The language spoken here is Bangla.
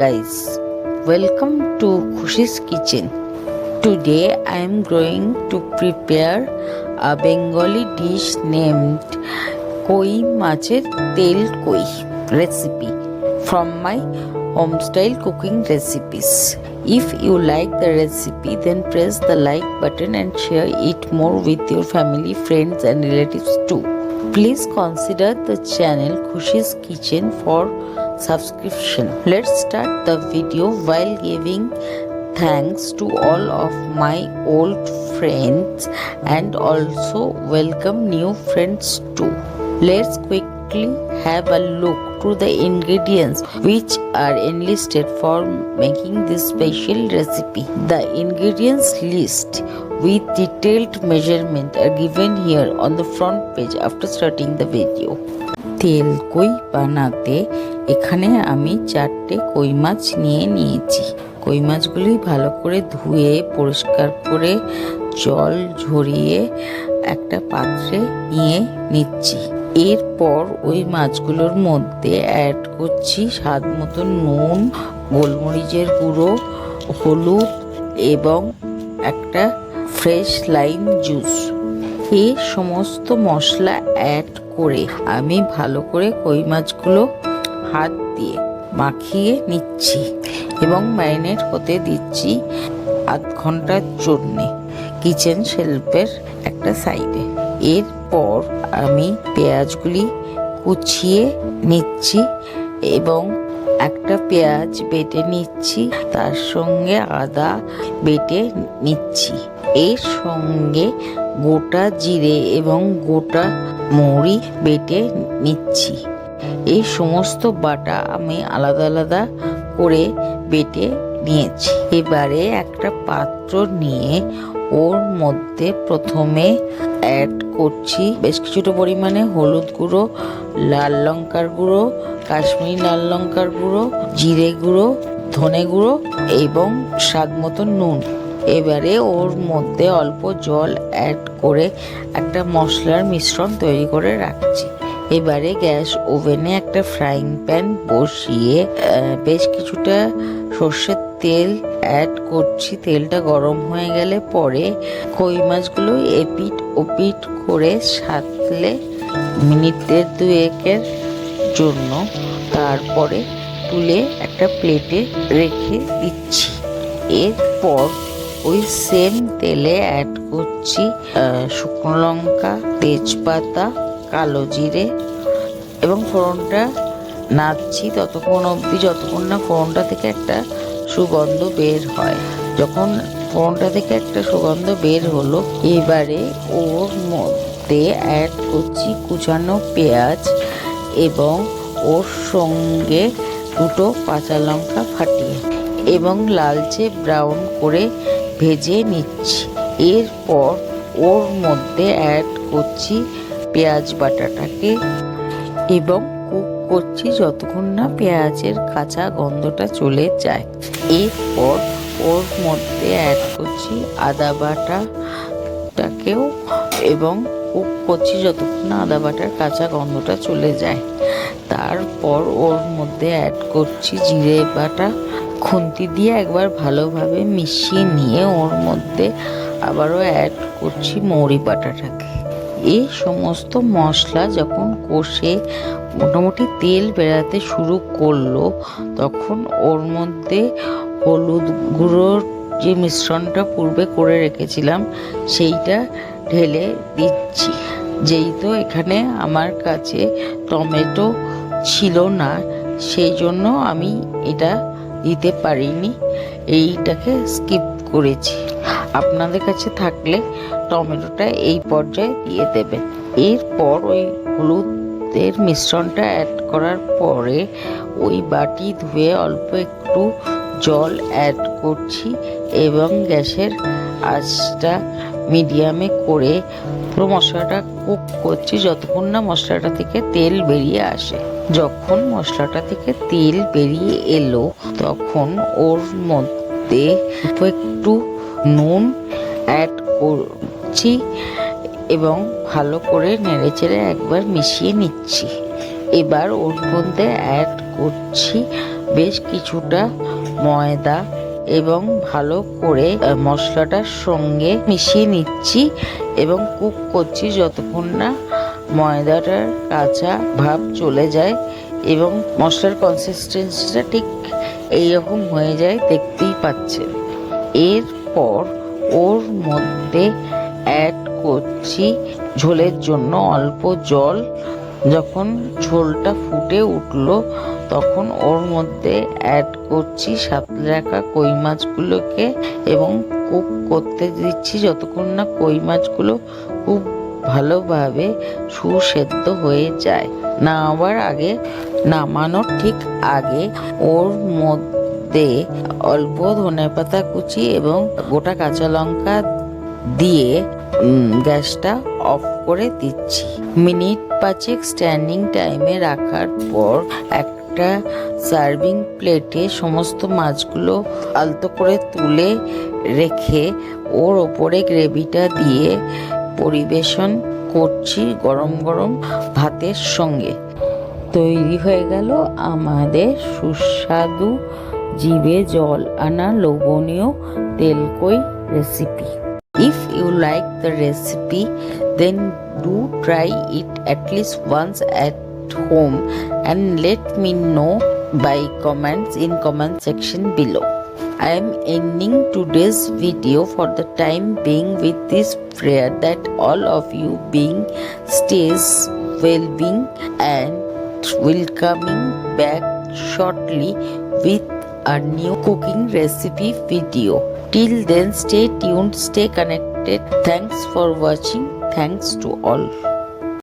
guys, welcome to Khushi's Kitchen. Today I am going to prepare a Bengali dish named koi মাছের তেল koi recipe from my home style cooking recipes. If you like the recipe then press the like button and share it more with your family, friends and relatives too. Please consider the channel Khushi's Kitchen for subscription. Let's start the video while giving thanks to all of my old friends and also welcome new friends too. Let's quickly have a look to the ingredients which are enlisted for making this special recipe. The ingredients list with detailed measurement are given here on the front page after starting the video. তেল কই বানাতে? এখানে আমি চারটে কই মাছ নিয়ে নিয়েছি। কই মাছগুলি ভালো করে ধুয়ে, পরিষ্কার করে জল ঝরিয়ে একটা পাত্রে নিয়ে নিচ্ছি। এরপর ওই মাছগুলোর মধ্যে অ্যাড করছি স্বাদ মতো নুন, গোলমরিচের গুঁড়ো, হলুদ এবং একটা ফ্রেশ লাইম জুস এই সমস্ত মশলা অ্যাড করে। আমি ভালো করে কই মাছগুলো হাত দিয়ে মাখিয়ে নিচ্ছি এবং ম্যারিনেট হতে দিচ্ছি আধ ঘণ্টার জন্যে কিচেন শেলফের একটা সাইডে। এরপর আমি পেঁয়াজগুলি কুচিয়ে নিচ্ছি এবং একটা পেঁয়াজ বেটে নিচ্ছি, তার সঙ্গে আদা বেটে নিচ্ছি। এর সঙ্গে গোটা জিরে এবং গোটা মৌরি বেটে নিচ্ছি। এই সমস্ত বাটা আমি আলাদা আলাদা করে বেটে নিয়েছি। এবারে একটা পাত্র নিয়ে ওর মধ্যে প্রথমে অ্যাড করছি বেশ কিছুটা পরিমাণে হলুদ গুঁড়ো, লাল লঙ্কার গুঁড়ো, কাশ্মীরি লাল লঙ্কার গুঁড়ো, জিরে গুঁড়ো, ধনে গুঁড়ো এবং স্বাদ মতো নুন। এবারে ওর মধ্যে অল্প জল অ্যাড করে একটা মশলার মিশ্রণ তৈরি করে রাখছি। এবারে গ্যাস ওভেনে একটা ফ্রাইং প্যান বসিয়ে বেশ কিছুটা সর্ষের তেল অ্যাড করছি। তেলটা গরম হয়ে গেলে পরে কই মাছগুলো এপিট ওপিট করে সাতলে মিনিটের দুয়েকের জন্য তারপরে তুলে একটা প্লেটে রেখে দিচ্ছি। এরপর ওই সেম তেলে অ্যাড করছি শুকনো লঙ্কা, তেজপাতা, কালো জিরে এবং ফোড়নটা নাড়ছি। ততক্ষণ অবধি, যতক্ষণ না ফোড়নটা থেকে একটা সুগন্ধ বের হয়। যখন ফোড়নটা থেকে একটা সুগন্ধ বের হলো, এবারে ওর মধ্যে অ্যাড করছি কুচানো পেঁয়াজ এবং ওর সঙ্গে দুটো কাঁচা লঙ্কা ফাটিয়ে এবং লালচে ব্রাউন করে ভেজে নিচ্ছি। এরপর ওর মধ্যে অ্যাড করছি পেঁয়াজ বাটাটাকে এবং কুক করছি যতক্ষণ না পেঁয়াজের কাঁচা গন্ধটা চলে যায়। এরপর ওর মধ্যে অ্যাড করছি আদা বাটাটাকেও এবং কুক করছি যতক্ষণ না আদা বাটার কাঁচা গন্ধটা চলে যায়। তারপর ওর মধ্যে অ্যাড করছি জিরে বাটা খুন্তি দিয়ে একবার ভালোভাবে মিশিয়ে নিয়ে ওর মধ্যে আবারও অ্যাড করছি মৌরি বাটাটাকে এই সমস্ত মশলা যখন কষে মোটামুটি তেল বেরাতে শুরু করল, তখন ওর মধ্যে হলুদ গুঁড়োর যে মিশ্রণটা পূর্বে করে রেখেছিলাম, সেইটা ঢেলে দিচ্ছি। যেহেতু এখানে আমার কাছে টমেটো ছিল না, সেই জন্য আমি এটা দিতে পারিনি। এইটাকে স্কিপ করেছি। আপনাদের কাছে থাকলে টমেটোটা এই পর্যায়ে দিয়ে দেবেন। এরপর ওই হলুদের মিশ্রণটা অ্যাড করার পরে ওই বাটি ধুয়ে অল্প একটু জল অ্যাড করছি এবং গ্যাসের আঁচটা মিডিয়ামে করে পুরো মশলাটা কুক করছি যতক্ষণ না মশলাটা থেকে তেল বেরিয়ে আসে। যখন মশলাটা থেকে তেল বেরিয়ে এলো, তখন ওর মধ্যে একটু নুন অ্যাড করছি এবং ভালো করে নেড়েচেড়ে একবার মিশিয়ে নিচ্ছি। এবার ওর মধ্যে অ্যাড করছি বেশ কিছুটা ময়দা এবং ভালো করে মশলাটার সঙ্গে মিশিয়ে নিচ্ছি এবং কুক করছি যতক্ষণ না ময়দাটার কাঁচা ভাব চলে যায় এবং মশলার কনসিস্টেন্সিটা ঠিক এইরকম হয়ে যায়, দেখতেই পাচ্ছেন। এরপর ওর মধ্যে অ্যাড করছি ঝোলের জন্য অল্প জল। যখন ঝোলটা ফুটে উঠল, তখন ওর মধ্যে অ্যাড করছি সাঁতলে রাখা কই মাছগুলোকে এবং কুক করতে দিচ্ছি যতক্ষণ না কই মাছগুলো খুব ভালোভাবে সুসেদ্ধ হয়ে যায়। নামাবার আগে, নামানোর ঠিক আগে ওর মধ্যে অল্প ধনেপাতা কুচি এবং গোটা কাঁচা লঙ্কা দিয়ে গ্যাসটা অফ করে দিচ্ছি। মিনিট পাঁচেক স্ট্যান্ডিং টাইমে রাখার পর একটা সার্ভিং প্লেটে সমস্ত মাছগুলো আলতো করে তুলে রেখে ওর ওপরে গ্রেভিটা দিয়ে পরিবেশন করছি গরম গরম ভাতের সঙ্গে। তৈরি হয়ে গেল আমাদের সুস্বাদু জীবে জল আনা লবণীয় তেলকই recipe if you like the recipe then do try it at least once at home and let me know by comments in comment section below I am ending today's video for the time being with this prayer that all of you being stays well-being and will coming back shortly with a new cooking recipe video. Till then, stay tuned, stay connected. Thanks for watching. Thanks to all.